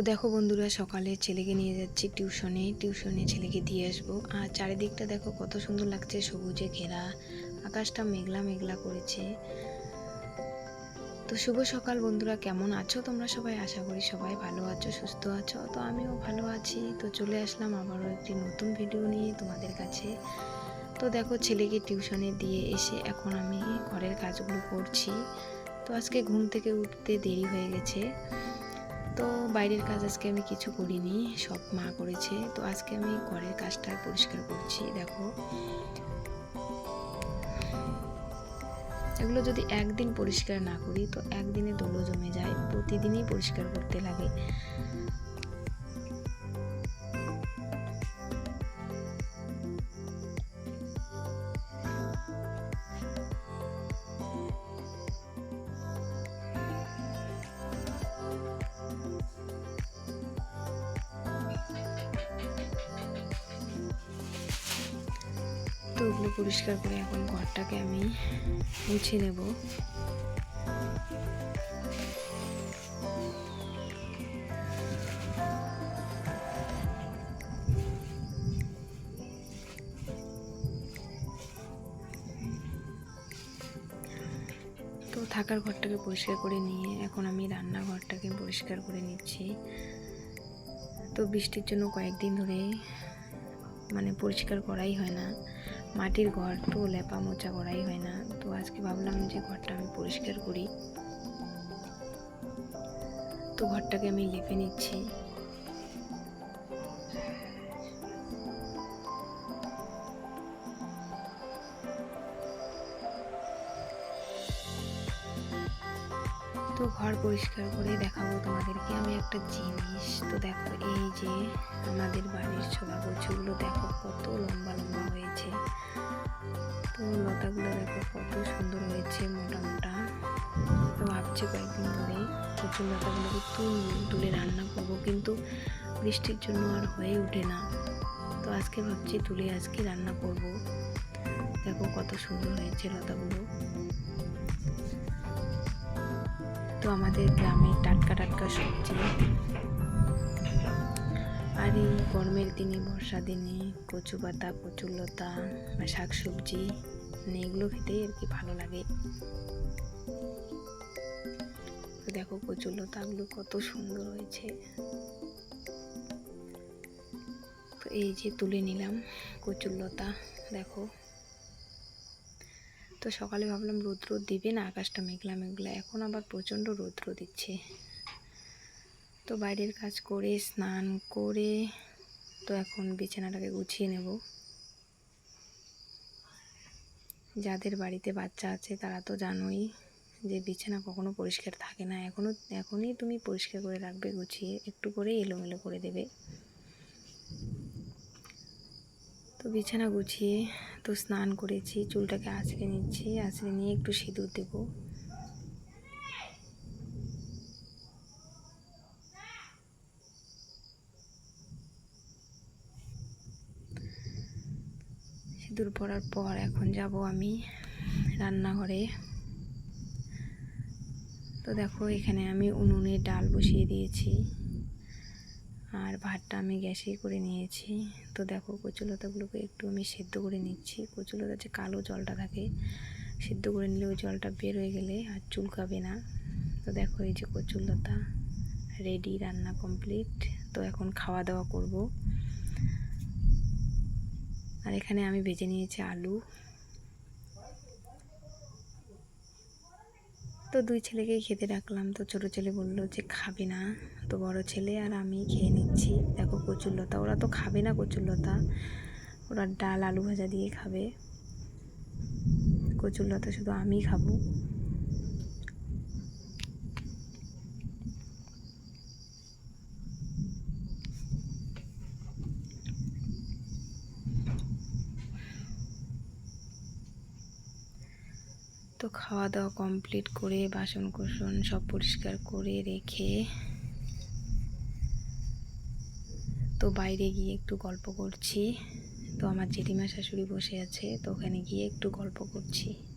তো দেখো বন্ধুরা, সকালে ছেলেকে নিয়ে যাচ্ছি টিউশনে। টিউশনে ছেলেকে দিয়ে আসব। আর চারিদিকটা দেখো কত সুন্দর লাগছে, সবুজে ঘেরা, আকাশটা মেঘলা মেঘলা করেছে। তো শুভ সকাল বন্ধুরা, কেমন আছো তোমরা সবাই? আশা করি সবাই ভালো আছো, সুস্থ আছো। তো আমিও ভালো আছি। তো চলে আসলাম আবারও একটি নতুন ভিডিও নিয়ে তোমাদের কাছে। তো দেখো ছেলেকে টিউশনে দিয়ে এসে এখন আমি ঘরের কাজগুলো করছি। তো আজকে ঘুম থেকে উঠতে দেরি হয়ে গেছে। তো বাইরের কাজ আজকে আমি কিছু করিনি, সব মা করেছে। তো আজকে আমি ঘরের কাজটা পরিষ্কার করছি, দেখো। এগুলো যদি একদিন পরিষ্কার না করি, তো একদিনে দোলো জমে যায়, প্রতিদিনই পরিষ্কার করতে লাগে। তো ওগুলো পরিষ্কার করে এখন ঘরটাকে আমি মুছে নেব। তো থাকার ঘরটাকে পরিষ্কার করে নিয়ে এখন আমি রান্নাঘরটাকে পরিষ্কার করে নিচ্ছি। তো বৃষ্টির জন্য কয়েকদিন ধরে মানে পরিষ্কার করাই হয় না। মাটির ঘর তো লেপা মোচা করাই হয় না। তো আজকে ভাবলাম যে ঘরটা আমি পরিষ্কার করি। তো ঘরটাকে আমি লেপে নিচ্ছি। তো ঘর পরিষ্কার করে দেখাবো তোমাদেরকে। একটা জিনিস তো দেখো, এই যে আমাদের বাড়ির ছোলা কচুগুলো দেখো কত লম্বা লম্বা হয়েছে। তো লতাগুলো দেখো কত সুন্দর হয়েছে মোটা মোটা তো ভাবছি কয়েকদিন ধরে কচুর লতাগুলোকে তুল তুলে রান্না করব, কিন্তু বৃষ্টির জন্য আর হয়ে ওঠে না। তো আজকে ভাবছি তুলে আজকে রান্না করব। দেখো কত সুন্দর হয়েছে লতাগুলো। তো আমাদের গ্রামে টাটকা টাটকা সবজি। আর এই গরমের দিনে বর্ষা দিনে কচু পাতা, কচুর লতা বা শাক সবজি মানে এগুলো খেতেই আর কি ভালো লাগে। দেখো কচুর লতাগুলো কত সুন্দর হয়েছে। তো এই যে তুলে নিলাম কচুর লতা, দেখো। তো সকালে ভাবলাম রৌদ্র দিবে না, আকাশটা মেঘলা মেঘলা। এখন আবার প্রচণ্ড রৌদ্র দিচ্ছে। তো বাইরের কাজ করে, স্নান করে, তো এখন বিছানাটাকে গুছিয়ে নেব। যাদের বাড়িতে বাচ্চা আছে তারা তো জানোই যে বিছানা কখনো পরিষ্কার থাকে না। এখনও এখনই তুমি পরিষ্কার করে রাখবে, গুছিয়ে একটু করে এলোমেলো করে দেবে। তো বিছানা গুছিয়ে তো স্নান করেছি, চুলটাকে আঁচড়ে নিচ্ছি, আঁচড়ে নিয়ে একটু সিঁদুর দেব। সিঁদুর পরার পর এখন যাব আমি রান্নাঘরে। তো দেখো এখানে আমি উনুনে ডাল বসিয়ে দিয়েছি। আর ভাতটা আমি গ্যাসেই করে নিয়েছি। তো দেখো কচুলতাগুলোকে একটু আমি সেদ্ধ করে নিচ্ছি। কচুলতা যে কালো জলটা থাকে, সেদ্ধ করে নিলে ওই জলটা বের হয়ে গেলে আর চুলকাবে না। তো দেখো এই যে কচুলতা রেডি রান্না কমপ্লিট তো এখন খাওয়া দাওয়া করব। আর এখানে আমি ভেজে নিয়েছি আলু। তো দুই ছেলেকেই খেতে ডাকলাম তো ছোটো ছেলে বলল যে, খাবে না। তো বড় ছেলে আর আমি খেয়ে নিচ্ছি। দেখো কচুরলতা ওরা তো খাবে না কচুরলতা ওরা ডাল, আলু ভাজা দিয়ে খাবে। কচুরলতা শুধু আমি খাব। তো খাওয়া দাওয়া কমপ্লিট করে বাসন কোসন সব পরিষ্কার করে রেখে তো বাইরে গিয়ে একটু গল্প করছি। তো আমার জেঠিমা শাশুড়ি বসে আছে, তো ওখানে গিয়ে একটু গল্প করছি।